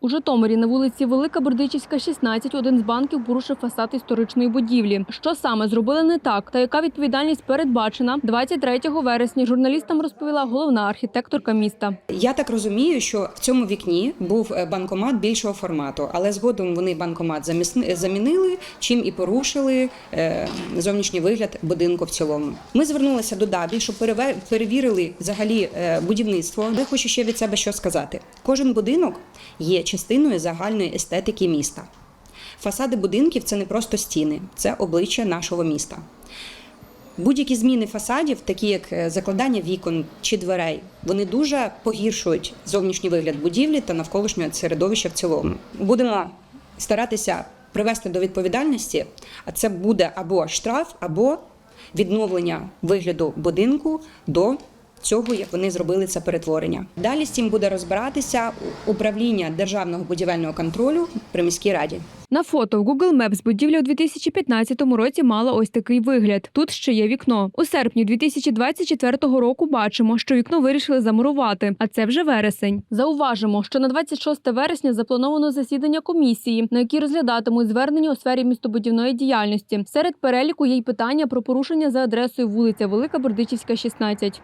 У Житомирі на вулиці Велика Бердичівська, 16, один з банків порушив фасад історичної будівлі. Що саме зробили не так та яка відповідальність передбачена 23 вересня журналістам розповіла головна архітекторка міста. Я так розумію, що в цьому вікні був е, банкомат більшого формату, але згодом вони банкомат замінили, чим і порушили е, зовнішній вигляд будинку в цілому. Ми звернулися до ДАБІ, щоб перевірили взагалі е, будівництво. Я хочу ще від себе що сказати. Кожен будинок є частиною загальної естетики міста. Фасади будинків це не просто стіни, це обличчя нашого міста. Будь-які зміни фасадів, такі як е, закладання вікон чи дверей, вони дуже погіршують зовнішній вигляд будівлі та навколишнього середовища в цілому. Будемо старатися привести до відповідальності, а це буде або штраф, або відновлення вигляду будинку до цього, як вони зробили це перетворення. Далі з цим буде розбиратися управління державного будівельного контролю при міській раді. На фото в Google Maps будівля у 2015 році мала ось такий вигляд. Тут ще є вікно. У серпні 2024 року бачимо, що вікно вирішили замурувати, а це вже вересень. Зауважимо, що на 26 вересня заплановано засідання комісії, на якій розглядатимуть звернення у сфері містобудівної діяльності. Серед переліку є й питання про порушення за адресою вулиця Велика Бердичівська, 16.